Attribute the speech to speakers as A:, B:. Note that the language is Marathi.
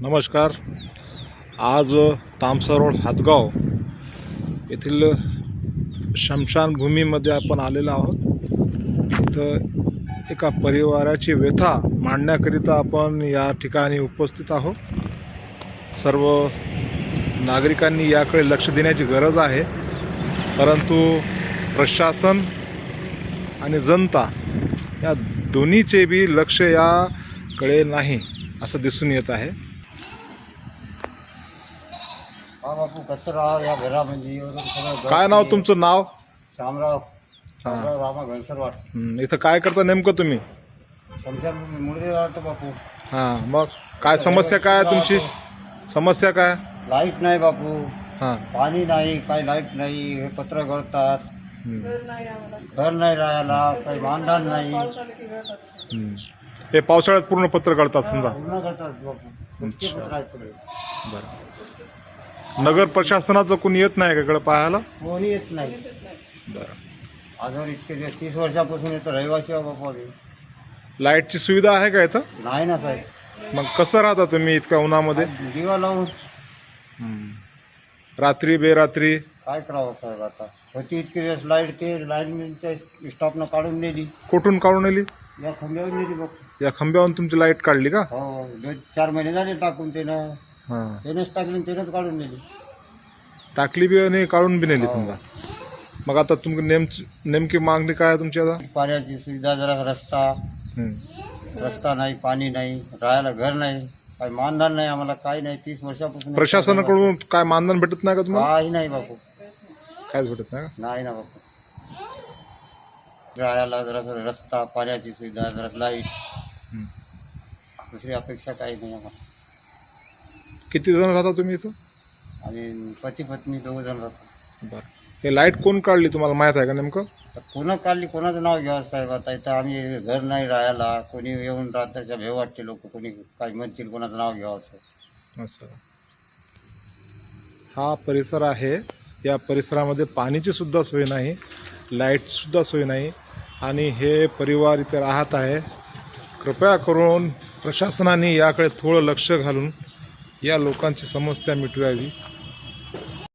A: नमस्कार. आज तामसा रोड हातगाव येथील शमशानभूमीमध्ये आपण आलेलो आहोत. तर एका परिवाराची व्यथा मांडण्याकरिता आपण या ठिकाणी उपस्थित आहोत. सर्व नागरिकांनी याकडे लक्ष देण्याची गरज आहे. परंतु प्रशासन आणि जनता या दोन्हीचे बी लक्ष याकडे नाही असं दिसून येत आहे.
B: हा बापू कचरा या घरामध्ये सगळं
A: काय नाव. तुमचं नाव?
B: शामराव शामराव रामा घनसरवाड.
A: हं, इथं काय करता नेमकं तुम्ही?
B: मुळे राहतो बापू.
A: हां मग काय समस्या काय आहे तुमची? समस्या काय?
B: लाइट नाही बापू.
A: हां.
B: पाणी नाही काही लाइट नाही हे पत्र गळतात. घर नाही राहायला काही मानधन नाही.
A: हं. हे पावसाळ्यात पूर्ण पत्र काढतात समजा.
B: पूर्ण करतात बापू. इतके पत्र आहेत सगळे.
A: बरं. नगर प्रशासनाचं कोणी येत नाही का इकडं पाहायला?
B: कोणी येत नाही.
A: बरं
B: आजवर इतके दिवस तीस वर्षापासून येतो रहिवासी आहे बापू आम्ही.
A: लाईटची सुविधा आहे का इथं?
B: नाही ना साहेब.
A: मग कसं राहता तुम्ही इतक्या उन्हामध्ये?
B: दिवा लावून.
A: रात्री बेरात्री?
B: काय करावं साहेब आता? होती इतके दिवस लाइट ते लाईन स्टॉपनं काढून नेली.
A: कुठून काढून नेली?
B: या खांब्यावर नेली बापू
A: या खांब्यावरून तुमची लाइट काढली का?
B: हो दोन चार महिने झाले टाकून त्यानं.
A: हां.
B: त्यानंच टाकली आणि त्यानंच काढून दिली
A: टाकली बी आणि काढून बी नेली समजा. मग आता तुमची नेम नेमकी मागणी काय आहे तुमची आता?
B: पाण्याची सुविधा जरा रस्ता
A: हं.
B: रस्ता नाही पाणी नाही राहायला घर नाही काही मानधन नाही आम्हाला काही नाही. तीस वर्षापासून
A: प्रशासनाकडून काय मानधन भेटत नाही का तुम्हाला?
B: काही नाही बापू.
A: कायच भेटत नाही
B: नाही ना बापू. राहायला जरा रस्ता पाण्याची सुविधा जरा लाइट
A: हं.
B: दुसरी अपेक्षा काही नाही आम्हाला.
A: किती जण राहता तुम्ही इथं?
B: आणि पती पत्नी दोघ जण राहतो.
A: बरं. हे लाइट कोण काढली तुम्हाला माहीत आहे का नेमकं?
B: तर कोणा काढली कोणाचं नाव घ्यावं साहेब? आता इथं आम्ही घर नाही राहायला कोणी येऊन रात्रीच्या भेव वाटते लोक कोणी काही म्हणतील कोणाचं नाव घ्यावं असं.
A: असं हा परिसर आहे. या परिसरामध्ये पाण्याची सुद्धा सोय नाही लाईटची सुद्धा सोय नाही आणि हे परिवार इथे राहत आहे. कृपया करून प्रशासनाने याकडे थोडं लक्ष घालून या लोकांची समस्या मिटवावी.